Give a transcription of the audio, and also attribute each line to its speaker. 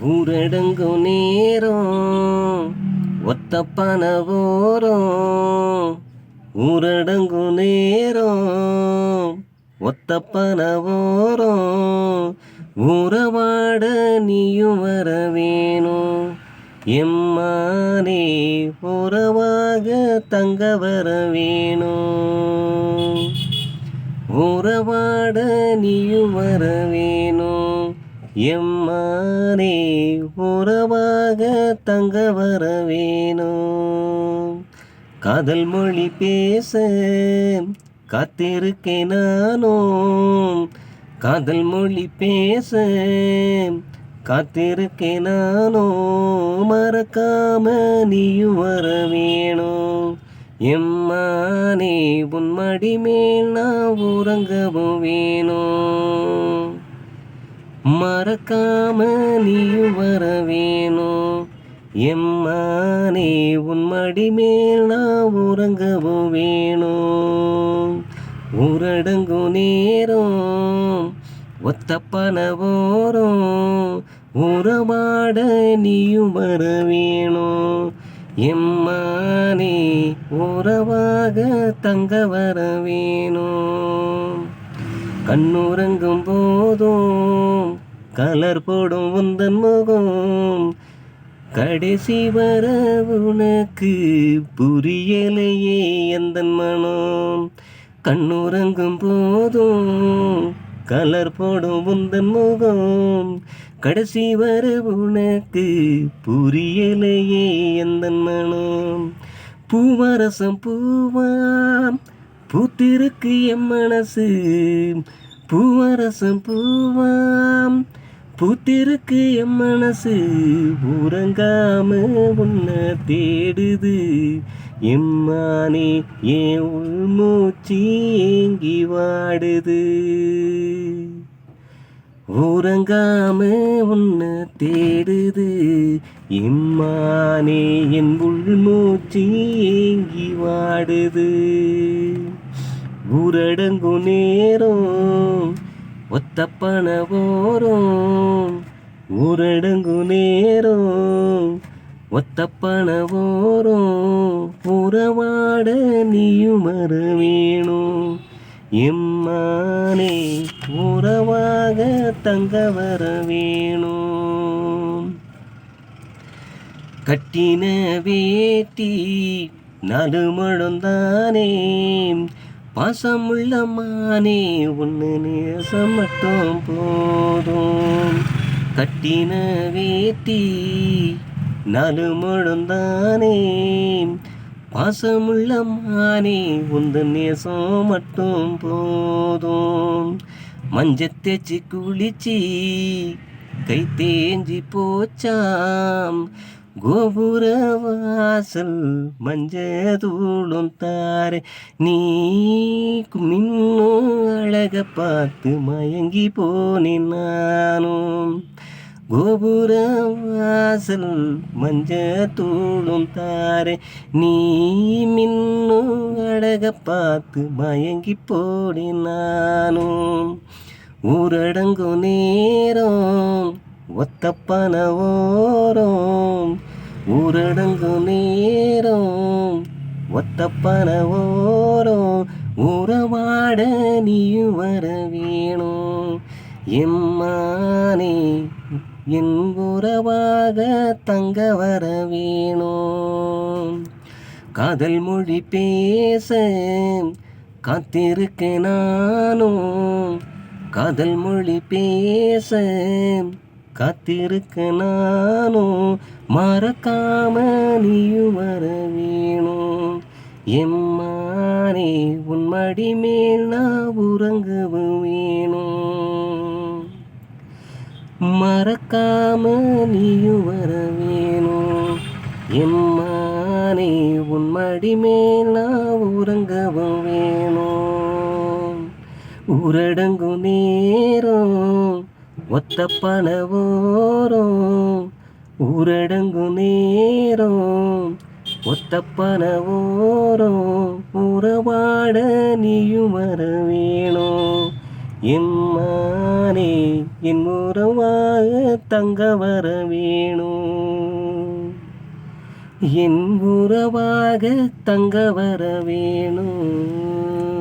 Speaker 1: ஊரடங்கு நேரம் ஒத்த பணவோரம். ஊரடங்கு நேரம் ஒத்த பணவோரம். ஊரவாட நீயும் வர வேணும். எம்மானே உறவாக தங்க வர வேணும். உறவாட நீயும் வர வேணும். எம்மானே உறவாக தங்க வர வேணும் காதல் மொழி பேச காத்திருக்கேன் நானும் காதல் மொழி பேச காத்திருக்கேன் நானும் மறக்காம நீயும் வர வேணும் எம்மானே உன் மடி மேல் நான் உறங்கவும் வேணும் மறக்காம நீயும் வர வேணும் எம்மானே உன் மடி மேல் நான் உறங்கவும் வேணும் உரடங்கு நேரம் ஒத்த பண உறவாட நீயும் வர வேணும் எம்மானே உறவாக தங்க வர வேணும் கண்ணுறங்கும் போதும் கலர் போடும் உந்தன் முகம். கடைசி வர உனக்கு புரியலையே எந்த மனம். கண்ணுறங்கும் போதும் கலர் போடும் உந்தன் முகம். கடைசி வர உனக்கு புரியலையே எந்த மனம். பூவரசம் பூவாம் பூத்திருக்கு என் மனசு. பூவரசம் பூவாம் பூத்திருக்கு என் மனசு உறங்காம உன்னை தேடுது. எம்மானே என் உள்மூச்சி ஏங்கி வாடுது. உறங்காம உன்னை தேடுது. எம்மானே என் உள்மூச்சி ஏங்கி வாடுது. ஊரடங்கும் நேரம் ஒத்த பண ஊரடங்கு ஊரடங்கும் நேரம். ஒத்த பண புறவாட உறவாட நீயும் வர வேணும் எம்மானே உறவாக தங்க வர வேணும் கட்டின வேட்டி நலுமழந்தானே பாசமுள்ள மானே ஒன்று நேசம் மட்டும் போதும். கட்டின வேட்டி நாலு நலுமழந்தானே பாசமுள்ள மானே உந்த நேசம் மட்டும் போதும். மஞ்ச தேய்ச்சி குளிச்சி கை தேஞ்சி போச்சாம். கோபுர வாசல் மஞ்ச தூளும் தாரே நீ மின்னும் அழக பார்த்து மயங்கி போனேன் நானும். கோபுர வாசல் மஞ்ச தூளும் தாரே நீ மின்னும் அழக பார்த்து மயங்கி போனேன் நானும். ஊரடங்கும் நேரம் ஒத்தப்பன ஓரம் ஊரடங்கு நேரம். ஒத்தப்பன ஓரம் உறவாட நீயும் வர வேணும். எம்மானே என் உறவாக தங்க வர வேணும். காதல் மொழி பேச காத்திருக்க நானும். காதல் மொழி பேச காத்திருக்க நானும் மறக்காம நீயும் வர வேணும் எம்மானே உன் மடி மேல் நான் உறங்கவும் வேணும் மறக்காம நீயும் வர வேணும் எம்மானே உன் மடி மேல் நான் உறங்கவும் வேணும் ஊரடங்கும் நேரம் ஒத்த பண ஊரடங்கு நேரம். ஒத்த பண உறவாட நீயும் வர வேணும். எம்மானே என் உறவாக தங்க வர வேணும். என் உறவாக தங்க வர வேணும்.